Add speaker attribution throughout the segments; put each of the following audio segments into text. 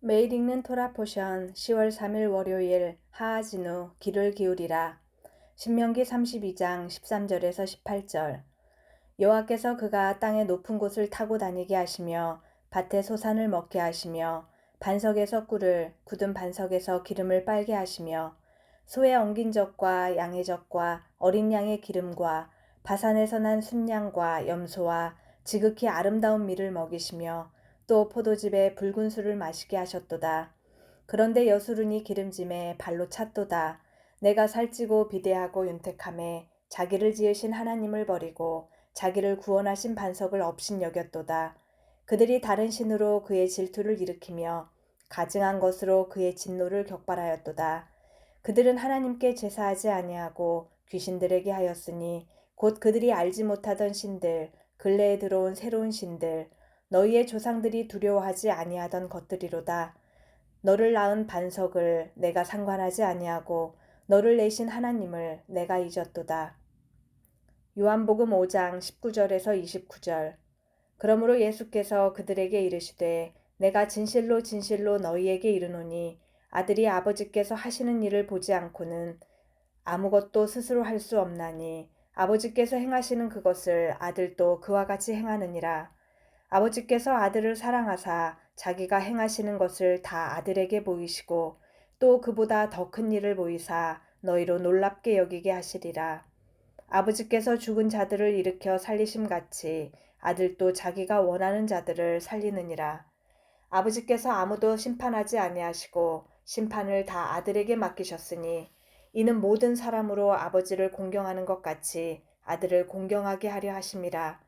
Speaker 1: 매일 읽는 토라 포션 10월 3일 월요일 하하진우 귀를 기울이라. 신명기 32장 13절에서 18절. 여호와께서 그가 땅의 높은 곳을 타고 다니게 하시며 밭에 소산을 먹게 하시며 반석에서 꿀을 굳은 반석에서 기름을 빨게 하시며 소의 엉긴 젖과 양의 젖과 어린 양의 기름과 바산에서 난 순양과 염소와 지극히 아름다운 밀을 먹이시며 또 포도즙에 붉은 술을 마시게 하셨도다. 그런데 여수run이 기름짐에 발로 찼도다. 내가 살찌고 비대하고 윤택함에 자기를 지으신 하나님을 버리고 자기를 구원하신 반석을 업신 여겼도다. 그들이 다른 신으로 그의 질투를 일으키며 가증한 것으로 그의 진노를 격발하였도다. 그들은 하나님께 제사하지 아니하고 귀신들에게 하였으니 곧 그들이 알지 못하던 신들 근래에 들어온 새로운 신들 너희의 조상들이 두려워하지 아니하던 것들이로다. 너를 낳은 반석을 내가 상관하지 아니하고 너를 내신 하나님을 내가 잊었도다. 요한복음 5장 19절에서 29절 그러므로 예수께서 그들에게 이르시되 내가 진실로 진실로 너희에게 이르노니 아들이 아버지께서 하시는 일을 보지 않고는 아무것도 스스로 할 수 없나니 아버지께서 행하시는 그것을 아들도 그와 같이 행하느니라. 아버지께서 아들을 사랑하사 자기가 행하시는 것을 다 아들에게 보이시고 또 그보다 더 큰 일을 보이사 너희로 놀랍게 여기게 하시리라. 아버지께서 죽은 자들을 일으켜 살리심 같이 아들도 자기가 원하는 자들을 살리느니라. 아버지께서 아무도 심판하지 아니하시고 심판을 다 아들에게 맡기셨으니 이는 모든 사람으로 아버지를 공경하는 것 같이 아들을 공경하게 하려 하심이라.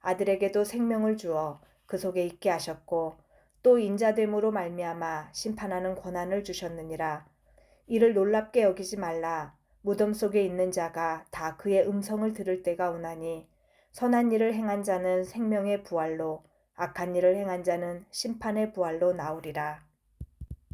Speaker 1: 아들에게도 생명을 주어 그 속에 있게 하셨고 또 인자됨으로 말미암아 심판하는 권한을 주셨느니라. 이를 놀랍게 여기지 말라. 무덤 속에 있는 자가 다 그의 음성을 들을 때가 오나니 선한 일을 행한 자는 생명의 부활로 악한 일을 행한 자는 심판의 부활로 나오리라.